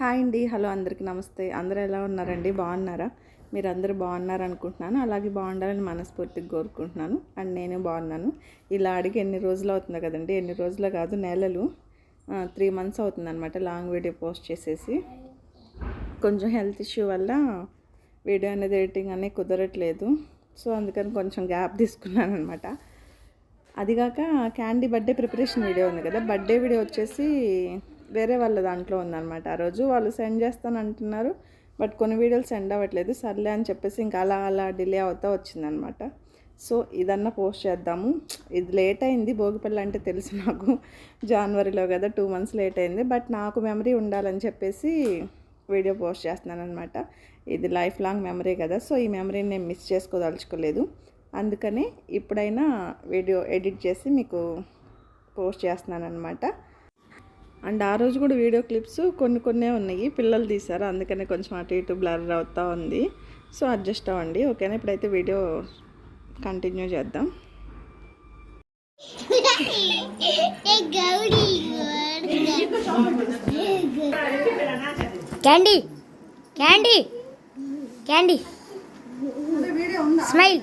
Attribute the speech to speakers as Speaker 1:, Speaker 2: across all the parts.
Speaker 1: Hi అండి. Hello అందరికీ నమస్తే. అందరూ ఎలా ఉన్నారండి? బాగున్నారా? మీరు అందరూ బాగున్నారు అనుకుంటున్నాను అలాగే బాగుండాలని మనస్ఫూర్తిగా కోరుకుంటున్నాను. అండ్ నేను బాగున్నాను. ఇలా అడిగి ఎన్ని రోజులు అవుతుందో కదండి. ఎన్ని రోజులు కాదు నెలలు. త్రీ మంత్స్ అవుతుందనమాట లాంగ్ వీడియో పోస్ట్ చేసేసి. కొంచెం హెల్త్ ఇష్యూ వల్ల వీడియో అనేది ఎడిటింగ్ అనేది కుదరట్లేదు. సో అందుకని కొంచెం గ్యాప్ తీసుకున్నాను అనమాట అదిగాక క్యాండీ బర్త్డే ప్రిపరేషన్ వీడియో ఉంది కదా. బర్త్డే వీడియో వచ్చేసి వేరే వాళ్ళ దాంట్లో ఉందన్నమాట. ఆ రోజు వాళ్ళు సెండ్ చేస్తాను అంటున్నారు బట్ కొన్ని వీడియోలు సెండ్ అవ్వట్లేదు. సర్లే అని చెప్పేసి ఇంకా అలా అలా డిలే అవుతా వచ్చిందనమాట సో ఇదన్నా పోస్ట్ చేద్దాము. ఇది లేట్ అయింది. భోగిపల్లి అంటే తెలుసు నాకు. జనవరిలో కదా టూ మంత్స్ లేట్ అయింది. బట్ నాకు మెమరీ ఉండాలని చెప్పేసి వీడియో పోస్ట్ చేస్తున్నాను అనమాట ఇది లైఫ్ లాంగ్ మెమరీ కదా సో ఈ మెమరీని నేను మిస్ చేసుకోదలుచుకోలేదు. అందుకని ఇప్పుడైనా వీడియో ఎడిట్ చేసి మీకు పోస్ట్ చేస్తున్నాను అనమాట అండ్ ఆ రోజు కూడా వీడియో క్లిప్స్ కొన్ని కొన్నే ఉన్నాయి. పిల్లలు తీశారు. అందుకనే కొంచెం అటు ఇటు బ్లర్ అవుతూ ఉంది. సో అడ్జస్ట్ అవ్వండి. ఓకేనా? ఇప్పుడైతే వీడియో కంటిన్యూ చేద్దాం.
Speaker 2: Candy candy candy. స్మైల్.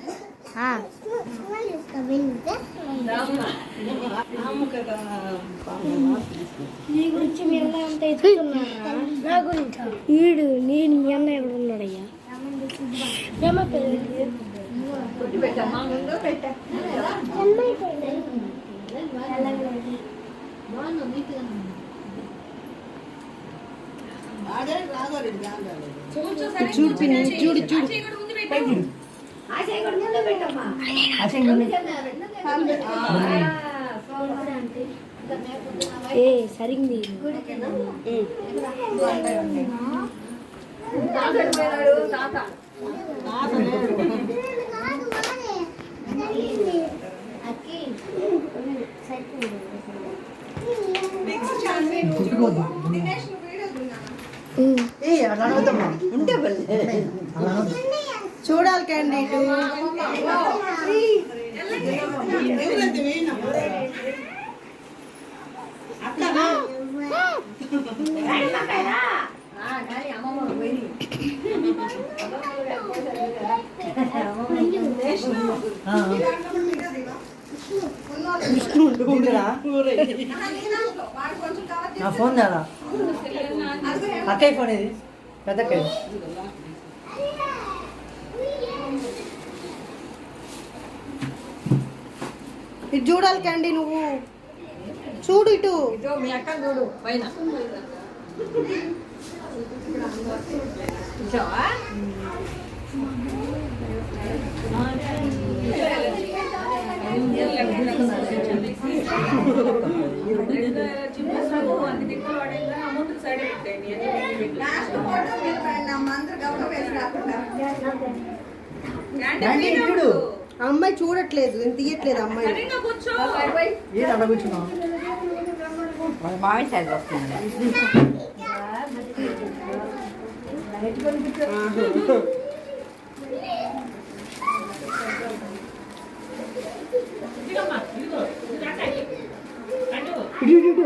Speaker 2: నీ గురించి మీ అన్న అంత ఎత్తుకున్నారా నా గురించి ఈడు నేను మీ అన్న ఎక్కడ ఉన్నాడయ్యా ఏమ పేరు
Speaker 1: చూడు పిన్ని చూడు చూడు
Speaker 2: ఏ సరింది.
Speaker 1: చూడాలి కండి
Speaker 3: నా ఫోన్ తేడా అక్కయ్య ఫోన్ ఇది పెద్దక్కయ్య
Speaker 1: ఇటు చూడాలి క్యాండీ నువ్వు. చూడు ఇటు.
Speaker 4: మీ అక్క చూడు పైన. చూసావా?
Speaker 3: రండి, చూడు.
Speaker 1: అమ్మాయి చూడట్లేదు నేను తీయట్లేదు అమ్మాయి
Speaker 4: వస్తుంది
Speaker 3: ఇటు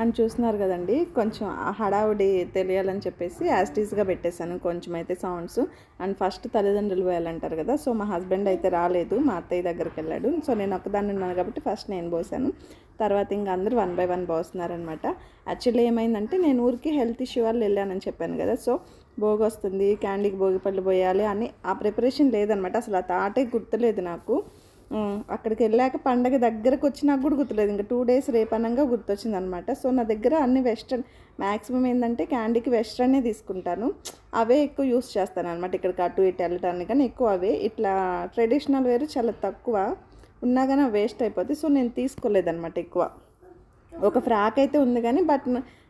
Speaker 1: అని చూస్తున్నారు కదండి. కొంచెం ఆ హడావుడి తెలియాలని చెప్పేసి యాస్టీస్గా పెట్టేశాను. కొంచెం అయితే సౌండ్స్ అండ్ ఫస్ట్ తల్లిదండ్రులు పోయాలంటారు కదా. సో మా హస్బెండ్ అయితే రాలేదు. మా అత్తయ్య దగ్గరికి వెళ్ళాడు. సో నేను ఒక్కదాన్ని ఉన్నాను కాబట్టి ఫస్ట్ నేను పోసాను. తర్వాత ఇంకా అందరూ వన్ బై వన్ పోస్తున్నారనమాట యాక్చువల్లీ ఏమైందంటే నేను ఊరికి హెల్త్ ఇష్యూ వాళ్ళు వెళ్ళానని చెప్పాను కదా. సో భోగి వస్తుంది క్యాండీకి భోగిపళ్ళు పోయాలి అని ఆ ప్రిపరేషన్ లేదనమాట అసలు ఆ తాటే గుర్తులేదు నాకు. అక్కడికి వెళ్ళాక పండగ దగ్గరకు వచ్చినా కూడా గుర్తులేదు. ఇంకా టూ డేస్ రేపనంగా గుర్తొచ్చింది అనమాట సో నా దగ్గర అన్ని వెస్ట్రన్ మ్యాక్సిమం ఏంటంటే క్యాండీకి వెస్ట్రన్నే తీసుకుంటాను. అవే ఎక్కువ యూస్ చేస్తాను అనమాట ఇక్కడికి అటు ఇటు వెళ్ళటానికి కానీ ఎక్కువ అవే. ఇట్లా ట్రెడిషనల్ వేరు చాలా తక్కువ. ఉన్నా కానీ వేస్ట్ అయిపోతుంది సో నేను తీసుకోలేదన్నమాట ఎక్కువ. ఒక ఫ్రాక్ అయితే ఉంది కానీ బట్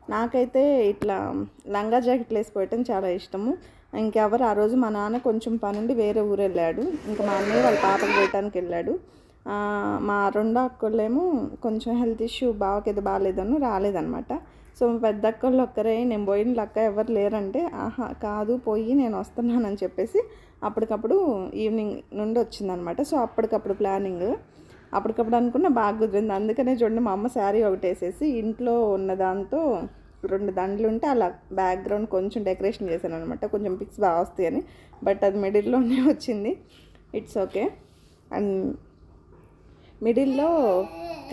Speaker 1: నాకైతే ఇట్లా లంగా జాకెట్లు వేసిపోయటం చాలా ఇష్టము. ఇంకెవరు ఆ రోజు మా నాన్న కొంచెం పనుండి వేరే ఊరు వెళ్ళాడు. ఇంకా మా అన్నయ్య వాళ్ళ పాపకు వేయటానికి వెళ్ళాడు. మా రెండో అక్కలేమో కొంచెం హెల్త్ ఇష్యూ బావకి బాగాలేదని రాలేదనమాట. సో పెద్ద అక్కళ్ళు ఒక్కరే నేను పోయిన లక్క ఎవరు లేరంటే ఆహా కాదు పోయి నేను వస్తున్నానని చెప్పేసి అప్పటికప్పుడు ఈవినింగ్ నుండి వచ్చిందనమాట. సో అప్పటికప్పుడు ప్లానింగ్. అప్పటికప్పుడు అనుకున్న బాగా కుదిరింది. అందుకనే చూడండి మా అమ్మ శారీ ఒకటి వేసేసి ఇంట్లో ఉన్న దాంతో రెండు దండలు ఉంటే అలా బ్యాక్గ్రౌండ్ కొంచెం డెకరేషన్ చేశాను అనమాట కొంచెం పిక్స్ బాగా వస్తాయని. బట్ అది మిడిల్లోనే వచ్చింది. ఇట్స్ ఓకే అండ్ మిడిల్లో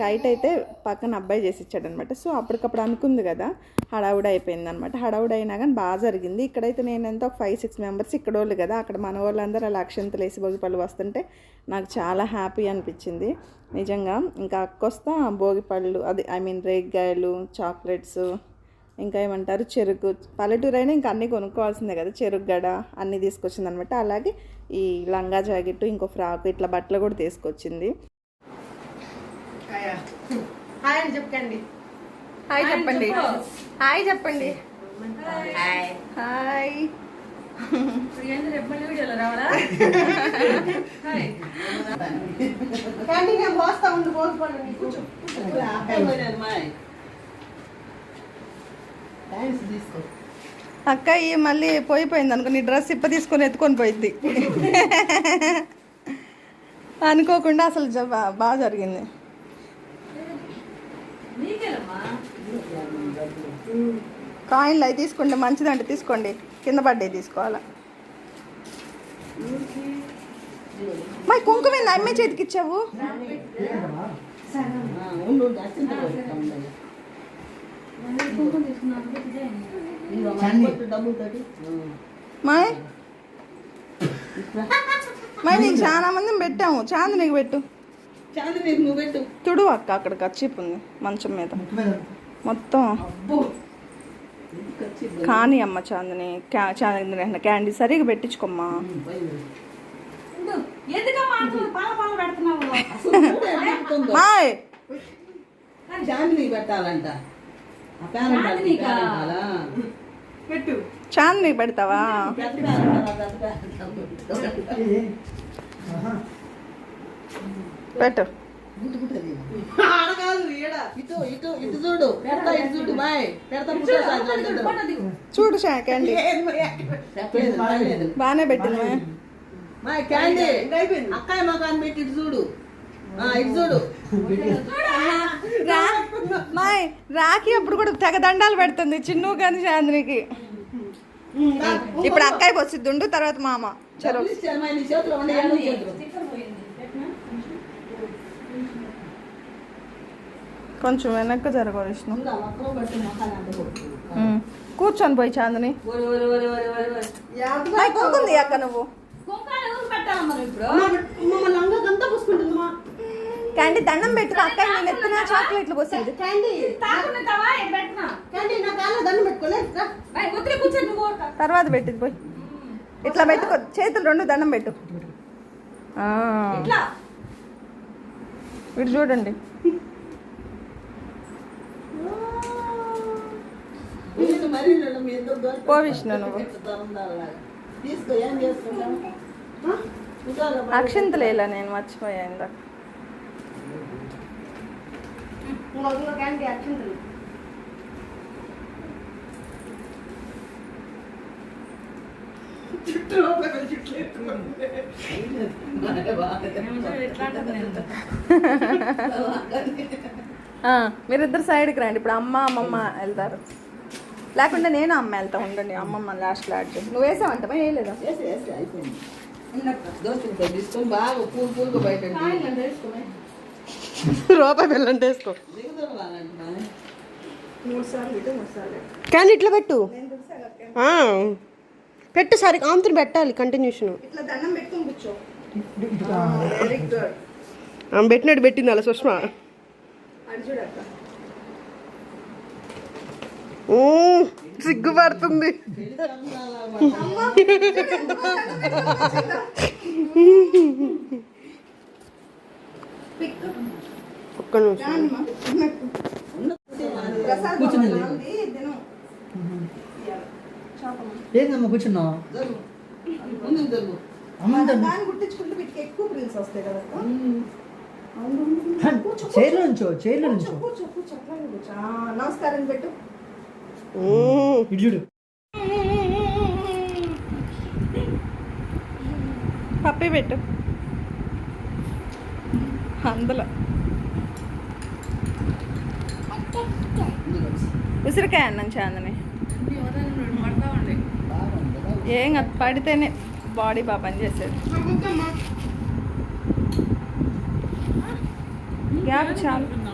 Speaker 1: కైట్ అయితే పక్కన అబ్బాయి చేసి ఇచ్చాడనమాట సో అప్పటికప్పుడు అనుకుంది కదా హడావుడి అయిపోయింది అనమాట హడావుడి అయినా కానీ బాగా జరిగింది. ఇక్కడైతే నేను ఎంత ఒక ఫైవ్ సిక్స్ మెంబర్స్ ఇక్కడ వాళ్ళు కదా అక్కడ మన వాళ్ళందరూ అలా అక్షంతలు వేసి భోగిపళ్ళు వస్తుంటే నాకు చాలా హ్యాపీ అనిపించింది. నిజంగా ఇంకా అక్కొస్తా భోగిపళ్ళు అది ఐ మీన్ రేగ్గాయలు చాక్లెట్స్ ఇంకా ఏమంటారు చెరుకు పల్లెటూరు అయినా ఇంకా అన్నీ కొనుక్కోవాల్సిందే కదా చెరుకు గడ అన్నీ తీసుకొచ్చింది అనమాట అలాగే ఈ లంగా జాకెట్ ఇంకో ఫ్రాక్ ఇట్లా బట్టలు కూడా తీసుకొచ్చింది. హాయ్ అని చెప్పండి. హాయ్ చెప్పండి. హాయ్. చెప్పండి
Speaker 4: హాయ్.
Speaker 1: కానీ నేను పోస్తా ఉండి పోసుకోండి
Speaker 3: తీసుకో
Speaker 1: అక్క ఈ మళ్ళీ పోయిపోయింది అనుకో నీ డ్రెస్ ఇప్ప తీసుకొని ఎత్తుకొని పోయింది అనుకోకుండా అసలు బాగా జరిగింది. కాయిన్లు అవి తీసుకోండి మంచిదంటే తీసుకోండి. కింద పడ్డాయి తీసుకోవాలా? మరి కుంకుమ అమ్మే చేతికి ఇచ్చావు? మాయ్? మరి నీకు చాలా మందిని పెట్టాము.
Speaker 3: చాంది నీకు పెట్టు.
Speaker 1: తుడు అక్క అక్కడ కచ్చిప్ ఉంది మంచం మీద. మొత్తం. కానీ అమ్మ చాందిని చాందిని క్యాండీ సరిగా పెట్టించుకోమ్మా. మాయ్
Speaker 3: చాందిని పెట్టాలంట.
Speaker 1: పెట్టు.
Speaker 3: చూడు
Speaker 1: క్యాండీ. బాగానే పెట్టింది మాయ్.
Speaker 3: మాయ్ క్యాండీ. అక్కాయ మకాన్ పెట్టి ఇటు చూడు ఆ, ఇటు చూడు
Speaker 1: రా. మాయ్ రాఖీ అప్పుడు కూడా తెగ దండాలు పెడుతుంది చిన్ను కానీ చాందినికి ఇప్పుడు అక్కయ్యకి వచ్చింది ఉండు తర్వాత మామ. చలో
Speaker 3: డబ్బులు ఇచ్చారు, మాయ్, నీ చేతిలో ఉండే ఏడో చేతులు.
Speaker 1: కొంచెం వెనక్కి
Speaker 3: అంటుకో.
Speaker 1: కూర్చొని పోయి చాందిని. కుంకుంది అక్క నువ్వు. క్యాండీ దండం పెట్టు అక్క నేను ఎత్తున చాక్లెట్లు పోసింది. తర్వాత పెట్టింది పోయి. ఇట్లా పెట్టుకో చేతులు రెండు దండం పెట్టు. ఆ,
Speaker 4: ఇట్లా.
Speaker 1: ఇటు చూడండి
Speaker 3: వీళ్ళు మరీ వీళ్ళు మీ ఇద్దరు దొరికి
Speaker 1: పో విష్ణు నువ్వు.
Speaker 3: తీసుకో ఏం.
Speaker 1: అక్షింతలేలా నేను మర్చిపోయా ఇందాక. మీరిద్దరు సైడ్కి రండి. ఇప్పుడు అమ్మ అమ్మమ్మ వెళ్తారు. లేకుంటే నేను అమ్మ వెళ్తా ఉండండి. అమ్మమ్మ లాస్ట్లో యాడ్ చేసి నువ్వు వేసావంటమా వేయలేదా రూపాయి బిల్లంటే వేసుకో
Speaker 5: కానీ ఇట్లా పెట్టు. ఆ. పెట్టు సరి ఆంతులు పెట్టాలి కంటిన్యూషన్. పెట్టినట్టు పెట్టింది అలా సుష్మా. సిగ్గుపడుతుంది. ఒక్క నిమిషం.
Speaker 3: ఏందమ్మా కూర్చున్నావు? చైర్లో నుంచో చైర్లో నుంచో.
Speaker 1: నమస్కారం పెట్టు.
Speaker 3: చూడు.
Speaker 1: పప్పి పెట్టు. అందులో. ఉసిరికాయ అన్నం చాందని ఏం కాదు, పడితేనే బాడీ బాగా పనిచేసేది. గ్యాప్ చాలు.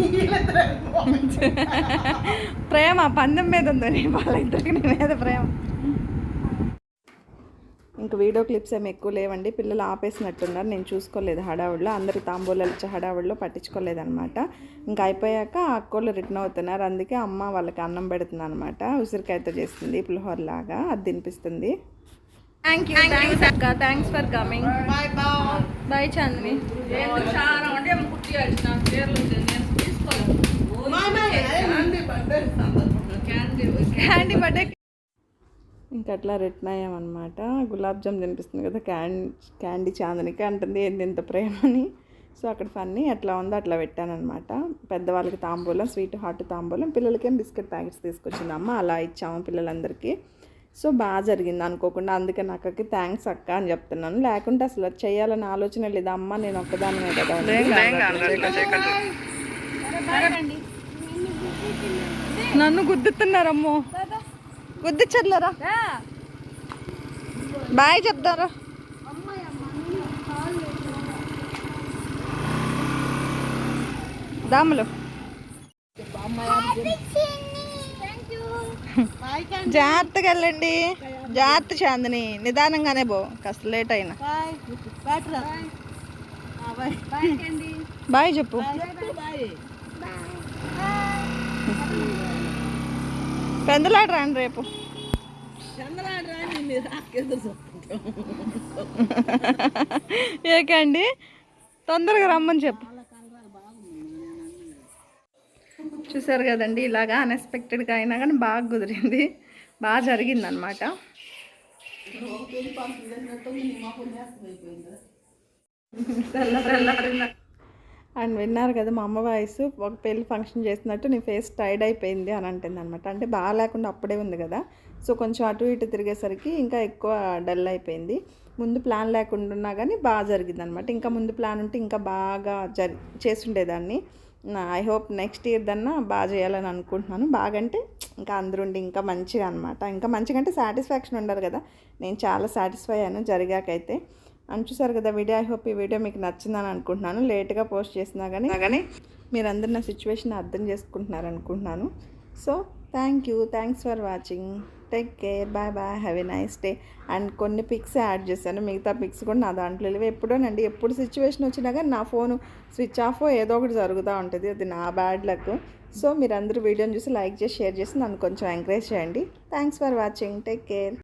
Speaker 1: ప్రేమ పందెం మీద ఉందని వాళ్ళిద్దరికి నీ మీద ప్రేమ. ఇంక వీడియో క్లిప్స్ ఏమి ఎక్కువ లేవండి. పిల్లలు ఆపేసినట్టున్నారు. నేను చూసుకోలేదు హడావుడిలో. అందరి తాంబూలాలు ఇచ్చే హడావుడిలో పట్టించుకోలేదన్నమాట. ఇంకా అయిపోయాక అక్కోళ్ళు రిటర్న్ అవుతున్నారు. అందుకే అమ్మ వాళ్ళకి అన్నం పెడుతుంది అనమాట ఉసిరికాయతో చేస్తుంది పులిహోర లాగా అది తినిపిస్తుంది. థ్యాంక్ యూ థ్యాంక్స్ అక్క thanks for coming bye bye bye Chandini
Speaker 4: candy
Speaker 1: birthday ఇంకా అట్లా రిటర్న్ అనమాట గులాబ్ జామ్ తినిపిస్తుంది కదా క్యాండీ క్యాండీ చాందనికి అంటుంది ఏంది ఇంత ప్రేమని సో అక్కడ ఫన్నీ ఎట్లా ఉందో అట్లా పెట్టానమాట పెద్దవాళ్ళకి తాంబూలం స్వీట్ హాట్ తాంబూలం పిల్లలకేం బిస్కెట్ ప్యాకెట్స్ తీసుకొచ్చింది అమ్మ అలా ఇచ్చాము పిల్లలందరికీ. సో బాగా జరిగింది అనుకోకుండా అందుకే నా అక్కకి థ్యాంక్స్ అక్క అని చెప్తున్నాను. లేకుంటే అసలు చేయాలని ఆలోచన లేదు. అమ్మ నేను ఒక్కదానినే కదా. నన్ను గుద్దుతున్నారమ్మో. గుద్దిచ్చర్లరా? బాయ్ చెప్తారా? దాములు. జాగ్రత్తగా వెళ్ళండి. జాగ్రత్త చాందని నిదానంగానే పో. కాస్త లేట్ అయినా. బాయ్. చెప్పు. పెందలాడు రాండి రేపు ఏకండి తొందరగా రమ్మని చెప్పు. చూసారు కదండి ఇలాగా అన్ఎక్స్పెక్టెడ్గా అయినా కానీ బాగా కుదిరింది. బాగా జరిగింది అనమాట అండ్ విన్నారు కదా మా అమ్మ వాయిస్ ఒక పెళ్ళి ఫంక్షన్ చేసినట్టు నీ ఫేస్ టైడ్ అయిపోయింది అని అంటుంది అనమాట అంటే బాగా లేకుండా అప్పుడే ఉంది కదా. సో కొంచెం అటు ఇటు తిరిగేసరికి ఇంకా ఎక్కువ డల్ అయిపోయింది. ముందు ప్లాన్ లేకుండా ఉన్నా కానీ బాగా జరిగింది అనమాట ఇంకా ముందు ప్లాన్ ఉంటే ఇంకా బాగా జరి చేసుండేదాన్ని ఐ హోప్ నెక్స్ట్ ఇయర్ దన్నా బాగా చేయాలని అనుకుంటున్నాను. బాగంటే ఇంకా అందరుండి ఇంకా మంచిగా అనమాట ఇంకా మంచిగా అంటే సాటిస్ఫాక్షన్ ఉండాలి కదా. నేను చాలా సాటిస్ఫై అయ్యాను జరిగాకైతే. అని చూసారు కదా వీడియో. ఐ హోప్ ఈ వీడియో మీకు నచ్చిందని అనుకుంటున్నాను. లేట్గా పోస్ట్ చేసినా కానీ కానీ మీరందరూ నా సిచ్యువేషన్ అర్థం చేసుకుంటున్నారు అనుకుంటున్నాను. So thank you thanks for watching take care bye bye have a nice day and కొన్ని పిక్స్ యాడ్ చేశాను. మిగతా పిక్స్ కూడా నా దాంట్లో లేవు. ఎప్పుడోనండి ఎప్పుడు సిచ్యువేషన్ వచ్చినా కానీ నా ఫోన్ స్విచ్ ఆఫ్ ఏదో ఒకటి జరుగుతూ ఉంటుంది. అది నా బ్యాడ్ లక్ సో మీరందరూ వీడియోని చూసి లైక్ చేసి షేర్ చేసి నన్ను కొంచెం ఎంకరేజ్ చేయండి. Thanks for watching take care